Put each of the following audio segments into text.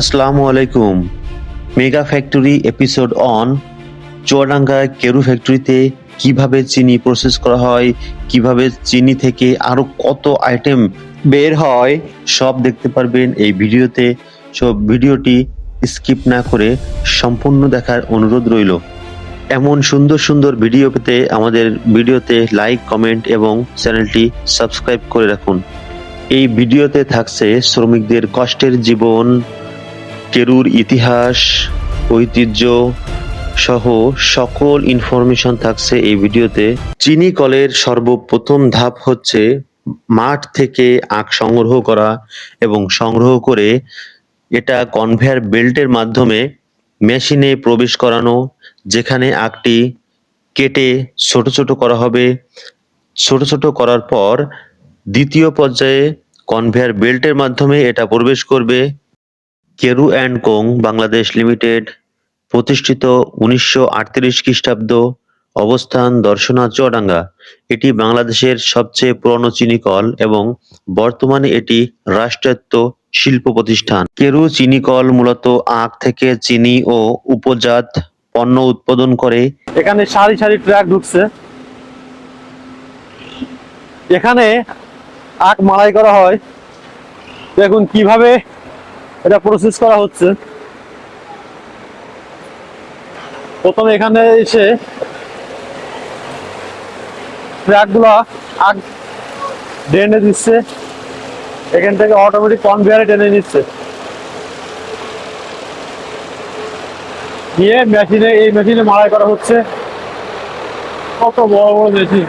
আসসালামু আলাইকুম। Mega factory episode on, Chuadanga Keru ফ্যাক্টরিতে কীভাবে চিনি প্রসেস করা হয়, কীভাবে চিনি থেকে আরও কত আইটেম বের হয়, সব দেখতে পারবেন এই ভিডিওতে। সব ভিডিওটি স্কিপ না করে সম্পূর্ণ দেখার অনুরোধ রইল। এমন সুন্দর সুন্দর ভিডিও পেতে আমাদের ভিডিওতে লাইক, কমেন্ট এবং চ্যানেলটি সাবস্ক্রাইব করে রাখুন। এই ভিডিওতে থাকছে শ্রমিকদের কষ্টের জীবন কেরুর ইতিহাস, ঐতিহ্য সহ সকল ইনফরমেশন থাকছে এই ভিডিওতে। চিনি কলের সর্বপ্রথম ধাপ হচ্ছে মাঠ থেকে আখ সংগ্রহ করা এবং সংগ্রহ করে এটা কনভেয়ার বেল্টের মাধ্যমে মেশিনে প্রবেশ করানো, যেখানে আখটি কেটে ছোট ছোট করা হবে। ছোট ছোট করার পর দ্বিতীয় পর্যায়ে কনভেয়ার বেল্টের মাধ্যমে এটা প্রবেশ করবে। Keru and Co Bangladesh limited প্রতিষ্ঠিত উনিশশো আটত্রিশ খ্রিস্টাব্দ অবস্থান দর্শনা চুয়াডাঙ্গা। এটি বাংলাদেশের সবচেয়ে পুরনো চিনি কল এবং বর্তমানে এটি রাষ্ট্রায়ত্ত শিল্প প্রতিষ্ঠান। কেরু চিনি কল মূলত আখ থেকে চিনি ও উপজাত পণ্য উৎপাদন করে। এখানে সারি সারি ট্র্যাক ঢুকছে। এখানে আখ মাড়াই করা হয়। দেখুন কীভাবে এটা প্রসেস করা হচ্ছে। প্রথমে এখানে এসে ট্র্যাকগুলো আখ ড্রেনে দিচ্ছে। এখান থেকে অটোমেটিক কনভেয়ারে টেনে নিচ্ছে। নিয়ে মেশিনে এই মেশিনে মাড়াই করা হচ্ছে। কত বড় বড় মেশিন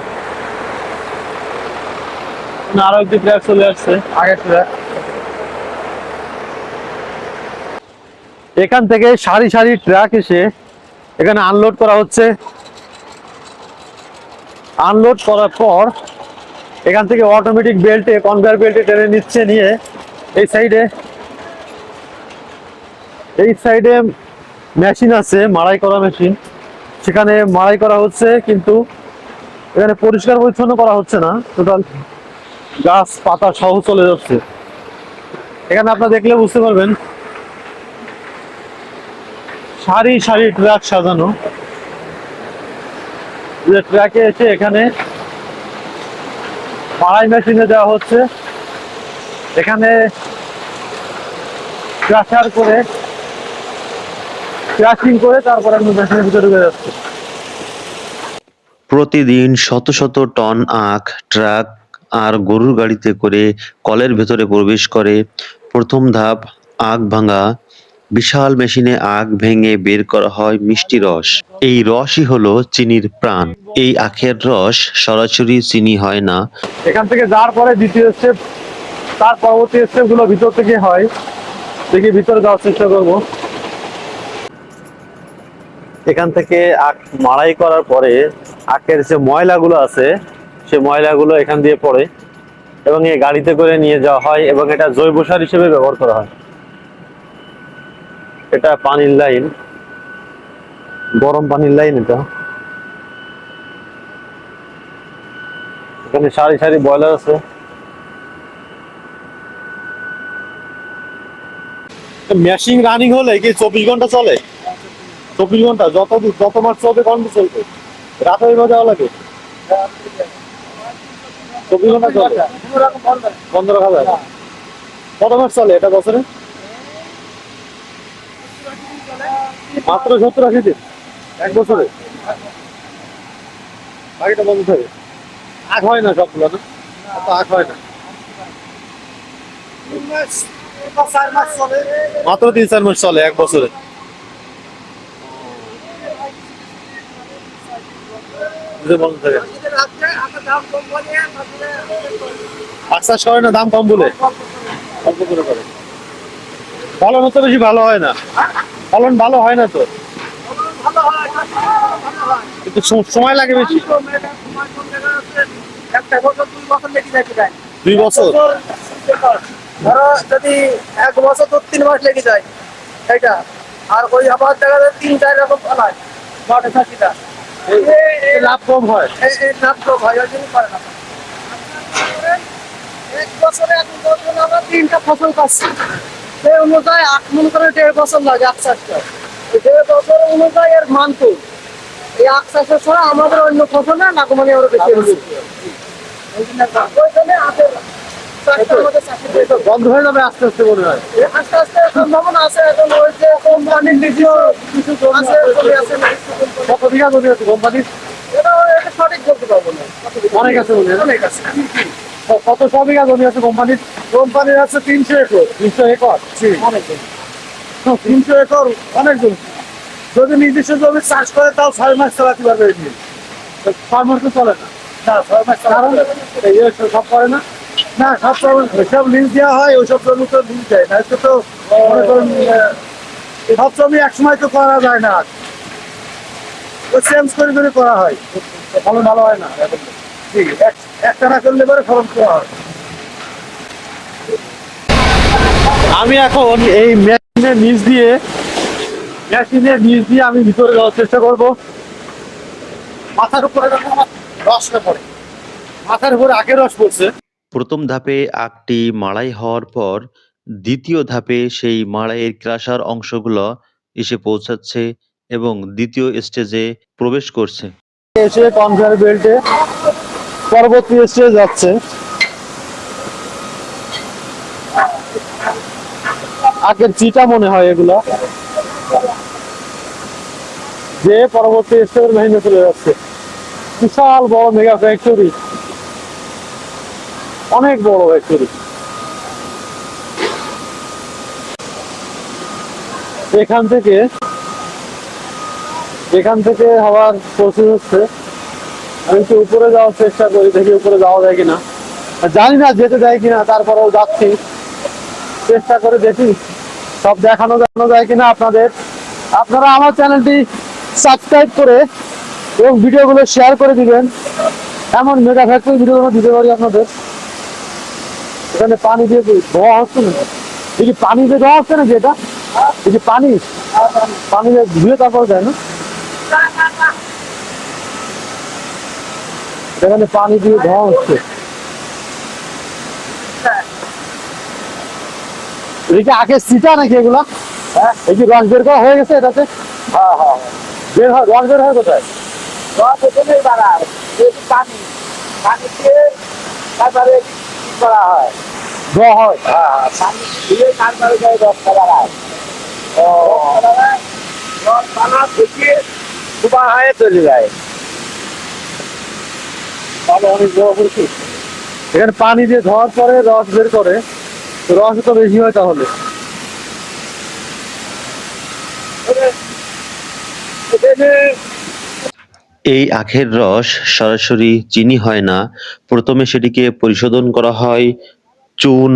আরও একটি ট্র্যাক চলে আসছে। আগের ট্র্যাক এখান থেকে সারি সারি ট্রাক এসে এখানে আনলোড করা হচ্ছে। আনলোড করার পর এখান থেকে অটোমেটিক বেল্টে কনভেয়ার বেল্টে টেনে নিচ্ছে নিয়ে এই সাইডে এই সাইডে মেশিন আছে, মাড়াই করা মেশিন সেখানে মাড়াই করা হচ্ছে, কিন্তু এখানে পরিষ্কার পরিচ্ছন্ন করা হচ্ছে না। টোটাল গাছ, পাতা সহ চলে যাচ্ছে। এখানে আপনারা দেখলে বুঝতে পারবেন সারি সারি ট্রাক সাজানো। যে ট্রাকে এসে এখানে মাড়াই মেশিনে দেওয়া হচ্ছে। এখানে ক্রাশার করে ক্রাশিং করে তারপরে আপনি মেশিনের ভিতরে ঢুকে যাচ্ছে। প্রতিদিন শত শত টন আখ ট্রাক আর গরুর গাড়িতে করে কলের ভেতরে প্রবেশ করে। প্রথম ধাপ, আখ ভাঙা বিশাল মেশিনে আখ ভেঙে বের করা হয় মিষ্টি রস। এই রসই হলো চিনির প্রাণ। এই আখের রস সরাসরি চিনি হয় না। এখান থেকে যাওয়ার পরে দ্বিতীয় স্টেপ তার পরবর্তী স্টেপগুলো ভিতর থেকে হয়। দেখি ভিতরে যাওয়ার চেষ্টা করব। এখান থেকে আখ মাড়াই করার পরে আখের যে ময়লাগুলো আছে, সে ময়লাগুলো এখান দিয়ে পড়ে এবং এই গাড়িতে করে নিয়ে যাওয়া হয় এবং এটা জৈব সার হিসেবে ব্যবহার করা হয়। এটা পানির লাইন। গরম পানির লাইন এটা। এখানে সারি সারি বয়লার আছে। মেশিন রানিং হলে কি চব্বিশ ঘণ্টা চলে? চব্বিশ ঘণ্টা, যত যত মাস চলবে ঘণ্টা চলবে। রাতে ওই যাওয়া লাগে চব্বিশ ঘণ্টা চলে? বন্ধ রাখা কত মাস চলে এটা বছরে? মাত্র সত্তর আশি দিন। এক বছরে। বাকিটা বন্ধ থাকে। আখ হয় না সবগুলো না? আখ হয় না। মাত্র তিন চার মাস চলে, এক বছরে। করে না দাম কম বলে? অল্প করে করে। ফলন তো বেশি ভালো হয় না। ফলন ভালো হয় না তো? কিন্তু সময় লাগে বেশি। একটা বছর দুই বছর। ধরো যদি এক বছর তো তিন মাস লেগে যায় এটা আর ওই আবার দেখা যায় তিন চার রকম ফলায় নটা চাষিটা লাভ কম হয়। লাভ হয় ওই জন্য করে না। এক বছরে এখন আমরা তিনটা ফসল পাচ্ছি। সেই অনুযায়ী আট মনে করে দেড় বছর লাগে আখ চাষটা। দেড় বছর অনুযায়ী এর মান তো এই আখ চাষের ছাড়া আমাদের অন্য ফসলে বেশি জন্য আখের চাষটা আমাদের বন্ধ হয়ে যাবে আস্তে আস্তে মনে হয়। আস্তে আস্তে সম্ভাবনা আছে এখন ওই যে কোম্পানির কিছু কিছু আছে আছে। না, কিছু company- কত বিঘা জমি আছে কোম্পানির? এটা সঠিক বলতে পারব না। অনেক আছে অনেক আছে। ক- কত ছ বিঘা জমি আছে কোম্পানির কোম্পানির আছে তিনশো একর। তিনশো একর? অনেক তিনশো একর অনেক জমি যদি নির্দিষ্ট জমি চাষ করে তাও ছয় মাস চালাতে পারবে এই নিয়ে। ছয় মাস তো চলে না। না ছয় মাস কারণ সব করে না। না সব দেওয়া হয় ওইসব জমি তো দেয় না। তো মনে করেন সব জমি এক সময় তো করা যায় না। চেঞ্জ করে করে করা হয়। ফলন ভালো হয় না। করলে পরে করা হয় আমি এখন এই মেশিনের নিচ দিয়ে মেশিনের নিচ দিয়ে আমি ভিতরে যাওয়ার চেষ্টা করব। মাথার উপরে যখন আমার রসটা পড়ে। মাথার উপরে আখের রস পড়ছে। প্রথম ধাপে আখটি মাড়াই হওয়ার পর দ্বিতীয় ধাপে সেই মাড়াইয়ের ক্রাশার অংশগুলো এসে পৌঁছাচ্ছে এবং দ্বিতীয় স্টেজে প্রবেশ করছে। এসে কনভেয়ার বেল্টে পরবর্তী স্টেজ যাচ্ছে। আখের চিটা মনে হয় এগুলা, যে পরবর্তী স্টেজের মেহিনে চলে যাচ্ছে। বিশাল বড় মেগা ফ্যাক্টরি। অনেক বড় ফ্যাক্টরি। এখান থেকে এখান থেকে হওয়ার প্রসেস হচ্ছে আমি একটু উপরে যাওয়ার চেষ্টা করি, দেখি উপরে যাওয়া যায় কিনা। জানি না যেতে দেয় কিনা, তারপরেও যাচ্ছি। চেষ্টা করে দেখি, সব দেখানো দেখানো যায় কিনা আপনাদের। আপনারা আমার চ্যানেলটি সাবস্ক্রাইব করে এবং ভিডিওগুলো শেয়ার করে দিবেন। এমন মেগা ফ্যাক্টরি ভিডিওগুলো দিতে পারি আপনাদের। এখানে পানি দিয়ে ধোয়া হচ্ছে না এই পানি দিয়ে ধোয়া হচ্ছে না যেটা এই যে পানি? পানি দিয়ে ধুয়ে তারপর দেয় না? এখানে পানি দিয়ে ধোয়া হচ্ছে। কি আগে সিটা নাকি এগুলা? হ্যাঁ এই কি রস বের করা হয়ে গেছে এটাতে? হ্যাঁ হ্যাঁ। বের হয় রস বের হয় কোথায়? রস এখানেই বাড়ায়। পানি পানি দিয়ে তারপরে করা হয়। ধোয়া হয়? হ্যাঁ পানি দিয়ে তারপরে রসটা বাড়ায়। ও। রস বানা থেকে সুবা হয়ে চলে যায়। তাহলে অনেক বড় করছি এখানে পানি দিয়ে ধোয়ার পরে রস বের করে রস তো বেশি হয় তাহলে। এই আখের রস সরাসরি চিনি হয় না। প্রথমে সেটিকে পরিশোধন করা হয় চুন,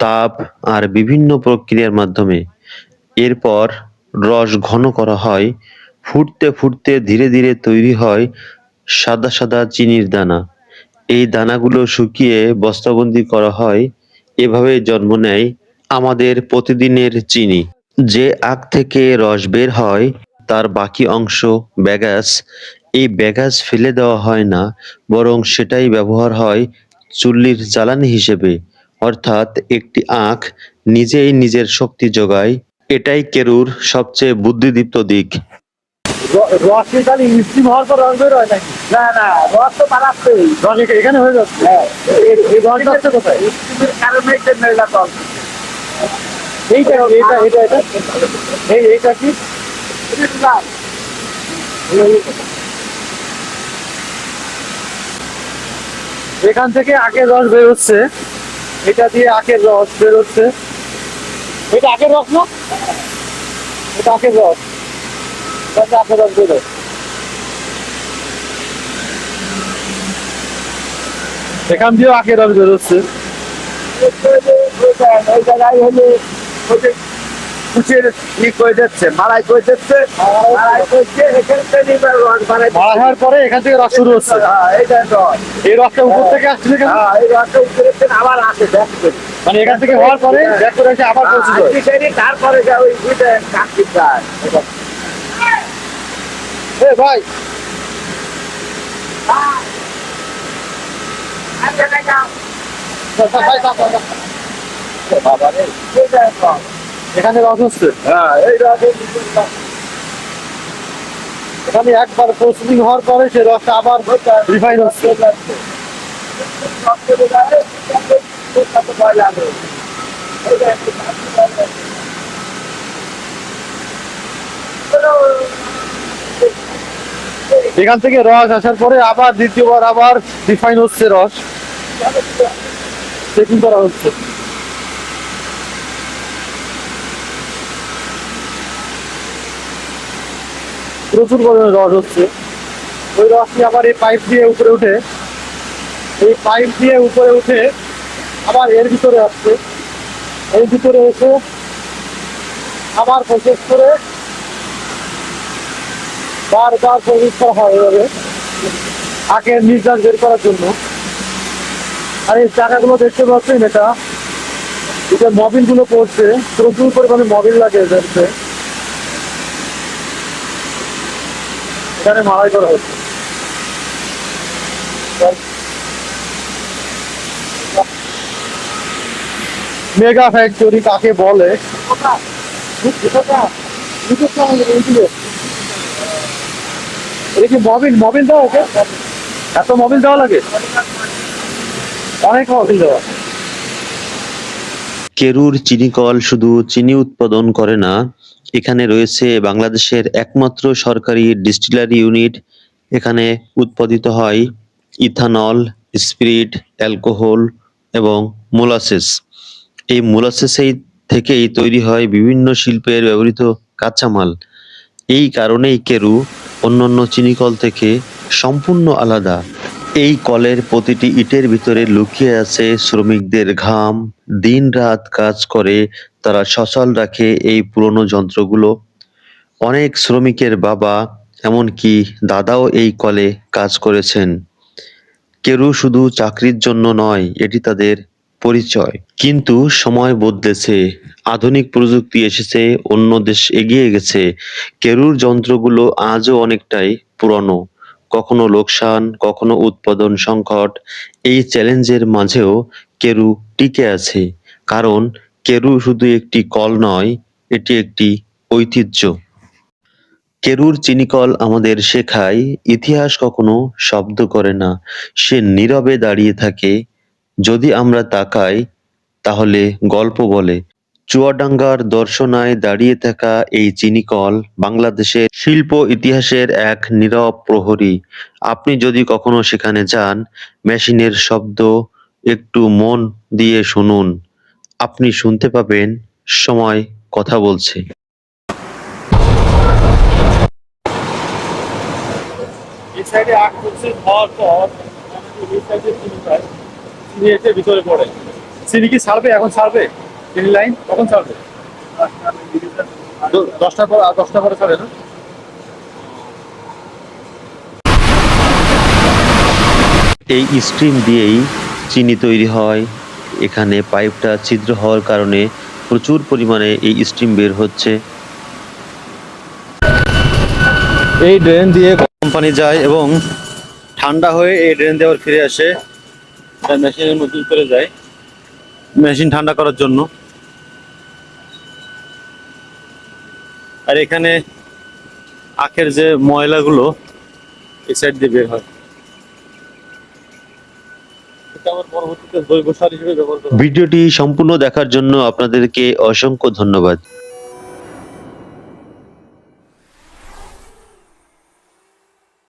তাপ আর বিভিন্ন প্রক্রিয়ার মাধ্যমে। এরপর রস ঘন করা হয়। ফুটতে ফুটতে ধীরে ধীরে তৈরি হয় সাদা সাদা চিনির দানা। এই দানাগুলো শুকিয়ে বস্তাবন্দি করা হয়, এভাবে জন্ম নেয় আমাদের প্রতিদিনের চিনি। যে আখ থেকে রস বের হয়, তার বাকি অংশ ব্যাগাস। এই ব্যাগাস ফেলে দেওয়া হয় না, বরং সেটাই ব্যবহার হয় চুল্লির জ্বালানি হিসেবে। অর্থাৎ একটি আখ নিজেই নিজের শক্তি যোগায়, এটাই কেরুর সবচেয়ে বুদ্ধিদীপ্ত দিক। রস খালি মিষ্টি হওয়ার পর রস বের হয় নাকি? না না রস তো বাড়াচ্ছেই রস এখা- এখানে হয়ে যাচ্ছে? হ্যাঁ। এই- এই রস যাচ্ছে কোথায়? স্টিমের কারণে এটা মেলা কম এইটা এটা এটা এই এইটা কি? এখান থেকে আখের রস বের হচ্ছে। এটা দিয়ে আখের রস বের হচ্ছে। এটা আখের রস না? এটা আখের রস। আখের রস বের এখান দিয়েও আখের রস বেরোচ্ছে ওই জায়গায় হলে কুচের ই করে যাচ্ছে করে যাচ্ছে হওয়ার পরে এখান থেকে রস শুরু হচ্ছে। হ্যাঁ এইটা এই রসটা উপর থেকে আসছে হ্যাঁ এই রসটা উপরে আবার আসে মানে এখান থেকে হওয়ার পরে ব্যাক করে এসে আবার পৌঁছে তারপরে ওই ভাই আচ্ছা দেখা ভাই, ভাই, ভাই, ভাই। বাবা রে এইটা রস এখানে রস হচ্ছে? হ্যাঁ এই রসের এখানে একবার প্রসেসিং হওয়ার পরে সে রসটা আবার রিফাইন হচ্ছে। এখান থেকে রস আসার পরে আবার দ্বিতীয়বার আবার রিফাইন হচ্ছে রস। চেকিং করা হচ্ছে। প্রচুর পরিমাণে রস হচ্ছে। ওই রসটি আবার এই পাইপ দিয়ে উপরে উঠে, এই পাইপ দিয়ে উপরে উঠে আবার এর ভিতরে আসছে। এর ভিতরে এসে আবার প্রসেস করে বারবার প্রসেস করা হয় এভাবে আখের নির্যাস বের করার জন্য। আর এই চাকাগুলো দেখতে পাচ্ছেন এটা। এটা মবিলগুলো পড়ছে। প্রচুর পরিমাণে মবিল লাগে এদেরকে এখানে মারাই করা হচ্ছে। মেগা ফ্যাক্টরি কাকে বলে? এটা মবিল মবিল দেওয়া ওকে। এত মবিল দেওয়া লাগে। অনেক মবিল দেওয়া। কেরুর চিনিকল শুধু চিনি উৎপাদন করে না, এখানে রয়েছে বাংলাদেশের একমাত্র সরকারি ডিস্টিলারি ইউনিট। এখানে উৎপাদিত হয় ইথানল, স্পিরিট, অ্যালকোহল এবং মোলাসেস। এই মোলাসেসেই থেকেই তৈরি হয় বিভিন্ন শিল্পের ব্যবহৃত কাঁচামাল। এই কারণেই কেরু অন্যান্য চিনিকল থেকে সম্পূর্ণ আলাদা। এই কলের প্রতিটি ইটের ভিতরে লুকিয়ে আছে শ্রমিকদের ঘাম। দিন রাত কাজ করে, তারা সচল রাখে এই পুরনো যন্ত্রগুলো। অনেক শ্রমিকের বাবা, এমনকি দাদাও এই কলে কাজ করেছেন। কেউ শুধু চাকরির জন্য নয়, এটি তাদের পরিচয়। কিন্তু সময় বদলেছে। আধুনিক প্রযুক্তি এসেছে, অন্য দেশ এগিয়ে গেছে। কেরুর যন্ত্রগুলো আজও অনেকটাই পুরনো। কখনো লোকসান, কখনো উৎপাদন সংকট, এই চ্যালেঞ্জের মাঝেও কেরু টিকে আছে। কারণ কেরু শুধু একটি কল নয়, এটি একটি ঐতিহ্য। কেরুর চিনিকল আমাদের শেখায়, ইতিহাস কখনো শব্দ করে না। সে নীরবে দাঁড়িয়ে থাকে। যদি আমরা তাকাই, তাহলে গল্প বলে। চুয়াডাঙ্গার দর্শনায় দাঁড়িয়ে থাকা এই চিনিকল বাংলাদেশের শিল্প ইতিহাসের এক নীরব প্রহরী। আপনি যদি কখনো সেখানে যান, মেশিনের শব্দ একটু মন দিয়ে শুনুন। আপনি শুনতে পাবেন সময় কথা বলছে। চিনি কি ছাড়বে এখন ছাড়বে লাইন কখন ছাড়বে? দশটার পর পরে ছাড়ে না? এই স্ট্রিম দিয়েই চিনি তৈরি হয়। এখানে পাইপটা ছিদ্র হওয়ার কারণে প্রচুর পরিমাণে এই স্ট্রিম বের হচ্ছে। এই ড্রেন দিয়ে কোম্পানি যায় এবং ঠান্ডা হয়ে এই ড্রেন দিয়ে আবার ফিরে আসে। মেশিনের মধ্যে করে যায়। মেশিন ঠান্ডা করার জন্য। আর এখানে আখের যে ময়লাগুলো, এই সাইড দিয়ে বের হয়। ভিডিওটি সম্পূর্ণ দেখার জন্য আপনাদেরকে অসংখ্য ধন্যবাদ